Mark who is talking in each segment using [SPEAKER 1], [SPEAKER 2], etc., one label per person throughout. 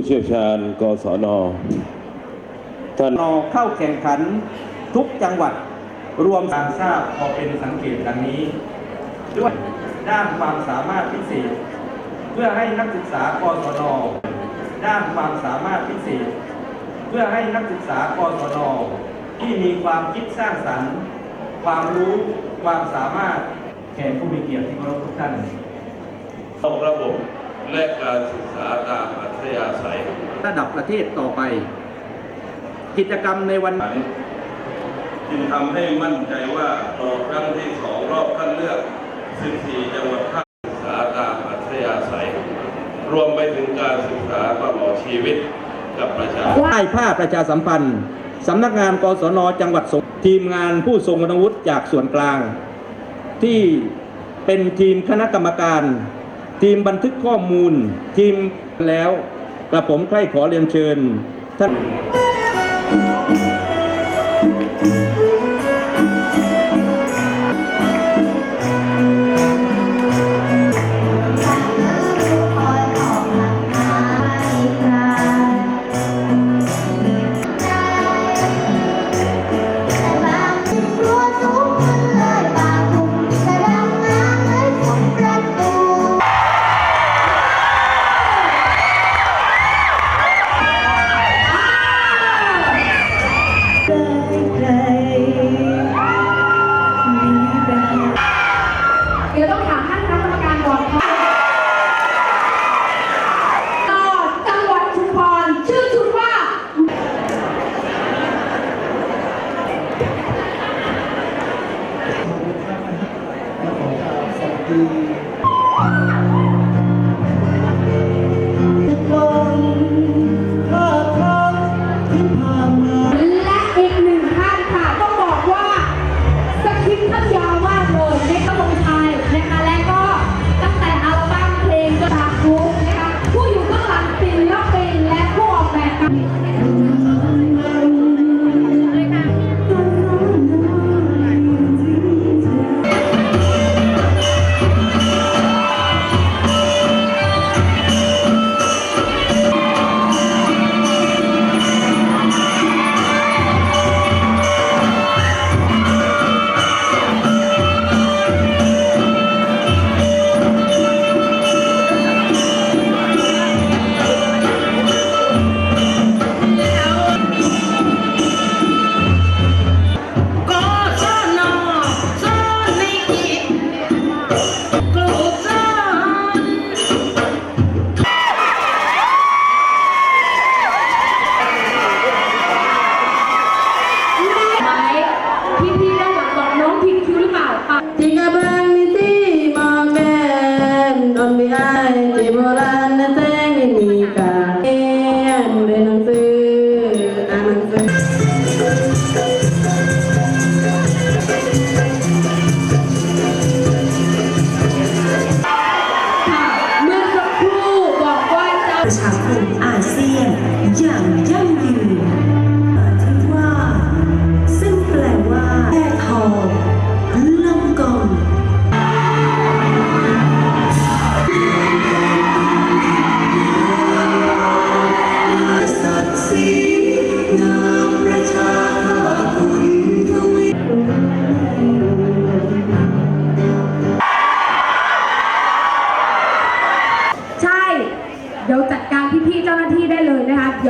[SPEAKER 1] ผู้เชี่ยวชาญกศนท่าน
[SPEAKER 2] นอเข้าแข่งขันทุกจังหวัดรวม
[SPEAKER 3] การทราบพอเป็นสังเกตดังนี้ ด้วยด้านความสามารถพิเศษ เพื่อให้นักศึกษากศนด้านความสามารถพิเศษ เพื่อให้นักศึกษากศนที่มีความคิดสร้างสรรค์ ความรู้ความสามารถแขกผู้มีเกียรติที่เคารพทุกท่าน
[SPEAKER 1] ต้องระบบ และการศึกษาตามอัธยาศัย
[SPEAKER 2] ระดับประเทศต่อไป กิจกรรมในวัน
[SPEAKER 1] จึงทำให้มั่นใจว่าต่อครั้งที่สองรอบคัดเลือก 14 จังหวัดภาคศึกษาตามอัธยาศัย รวมไปถึงการศึกษาตลอดชีวิตกับประชาชน
[SPEAKER 2] ป้ายผ้าประชาสัมพันธ์สำนักงานกศนจังหวัดสงขลาทีมงานผู้ทรงคุณวุฒิจากส่วนกลาง ที่เป็นทีมคณะกรรมการ ทีมบันทึกข้อมูลทีมแล้วกระผมใคร่ขอเรียนเชิญท่าน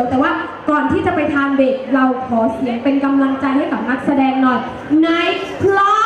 [SPEAKER 4] ดี๋
[SPEAKER 5] ยวแต่ว่าก่อน
[SPEAKER 6] ที่
[SPEAKER 5] จะไปทานเบรกเราขอเสียงเป็นกำลังใจให้กับนักแสดงหน่อยไนท์คลอ